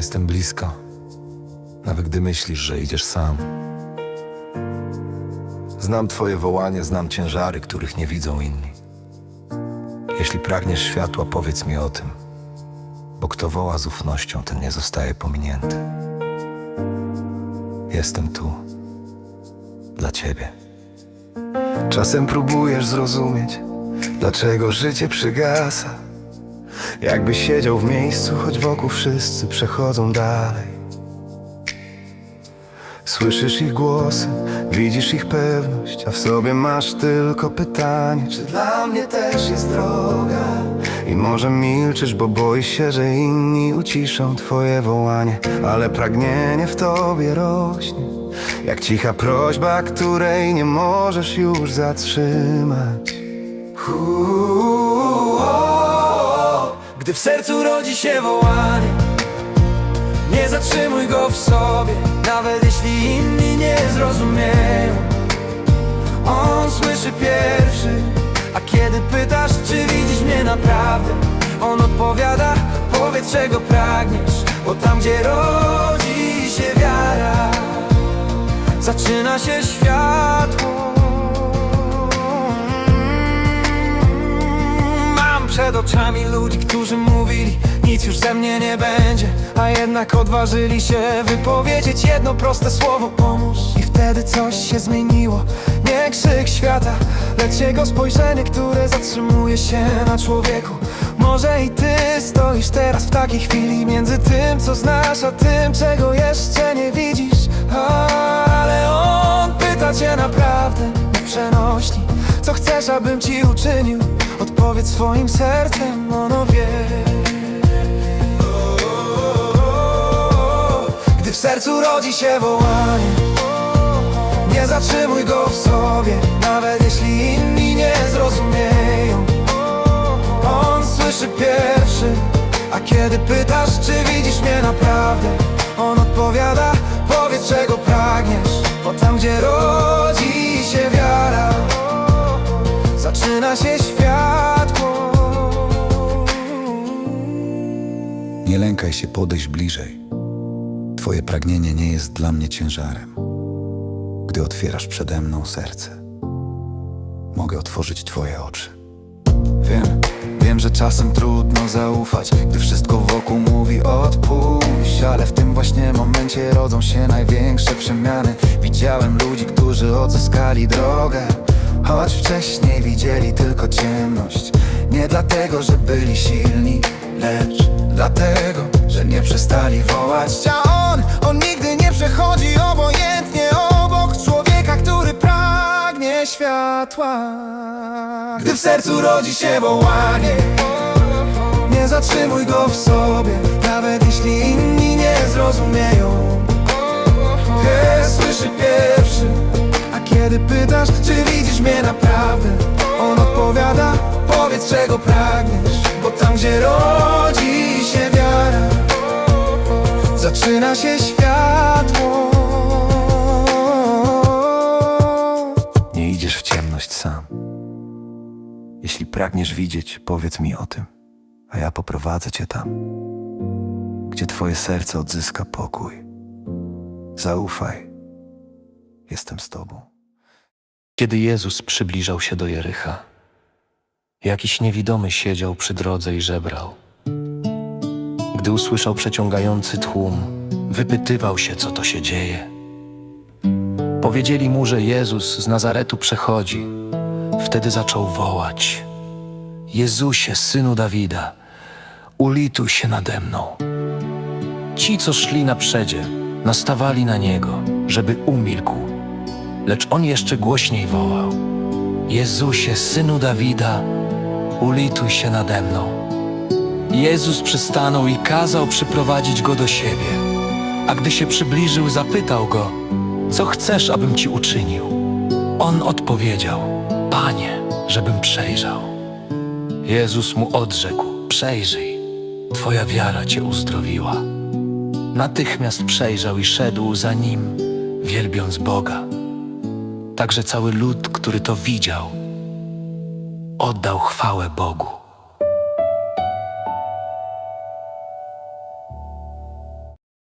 jestem blisko, nawet gdy myślisz, że idziesz sam. Znam Twoje wołanie, znam ciężary, których nie widzą inni. Jeśli pragniesz światła, powiedz mi o tym, bo kto woła z ufnością, ten nie zostaje pominięty. Jestem tu dla Ciebie. Czasem próbujesz zrozumieć, dlaczego życie przygasa. Jakbyś siedział w miejscu, choć wokół wszyscy przechodzą dalej. Słyszysz ich głosy, widzisz ich pewność, a w sobie masz tylko pytanie, czy dla mnie też jest droga? I może milczysz, bo boisz się, że inni uciszą twoje wołanie, ale pragnienie w tobie rośnie, jak cicha prośba, której nie możesz już zatrzymać. Uuu, Gdy w sercu rodzi się wołanie Nie zatrzymuj go w sobie Nawet jeśli inni nie zrozumieją. On słyszy pierwszy A kiedy pytasz, czy widzisz mnie naprawdę On odpowiada, powiedz czego pragniesz Bo tam gdzie rodzi się wiara Zaczyna się światło przed oczami ludzi, którzy mówili Nic już ze mnie nie będzie. A jednak odważyli się wypowiedzieć jedno proste słowo. Pomóż. I wtedy coś się zmieniło. Nie krzyk świata Lecz jego spojrzenie, które zatrzymuje się na człowieku. Może i ty stoisz teraz w takiej chwili Między tym, co znasz, a tym, czego jeszcze nie widzisz. Ale on pyta cię naprawdę Nie przenośni. Co chcesz, abym ci uczynił Odpowiedz swoim sercem, ono wie. Gdy w sercu rodzi się wołanie Nie zatrzymuj go w sobie Nawet jeśli inni nie zrozumieją. On słyszy pierwszy A kiedy pytasz, czy widzisz mnie naprawdę On odpowiada, powiedz czego pragniesz. Bo tam gdzie lękaj się podejść bliżej. Twoje pragnienie nie jest dla mnie ciężarem. Gdy otwierasz przede mną serce, mogę otworzyć Twoje oczy. Wiem, wiem, że czasem trudno zaufać, gdy wszystko wokół mówi odpuść, ale w tym właśnie momencie rodzą się największe przemiany. Widziałem ludzi, którzy odzyskali drogę, choć wcześniej widzieli tylko ciemność. Nie dlatego, że byli silni, lecz dlatego, przestali wołać. A on, on nigdy nie przechodzi obojętnie obok człowieka, który pragnie światła. Gdy w sercu rodzi się wołanie, nie zatrzymuj go w sobie, nawet jeśli inni nie zrozumieją. Zaczyna się światło. Nie idziesz w ciemność sam. Jeśli pragniesz widzieć, powiedz mi o tym, a ja poprowadzę cię tam, gdzie twoje serce odzyska pokój. Zaufaj, jestem z tobą. Kiedy Jezus przybliżał się do Jericha, jakiś niewidomy siedział przy drodze i żebrał. Gdy usłyszał przeciągający tłum, wypytywał się, co to się dzieje. Powiedzieli mu, że Jezus z Nazaretu przechodzi. Wtedy zaczął wołać: Jezusie, synu Dawida, ulituj się nade mną. Ci, co szli na przedzie, nastawali na niego, żeby umilkł. Lecz on jeszcze głośniej wołał: Jezusie, synu Dawida, ulituj się nade mną. Jezus przystanął i kazał przyprowadzić go do siebie. A gdy się przybliżył, zapytał go: Co chcesz, abym ci uczynił? On odpowiedział: Panie, żebym przejrzał. Jezus mu odrzekł: Przejrzyj, twoja wiara cię uzdrowiła. Natychmiast przejrzał i szedł za nim, wielbiąc Boga. Także cały lud, który to widział, oddał chwałę Bogu.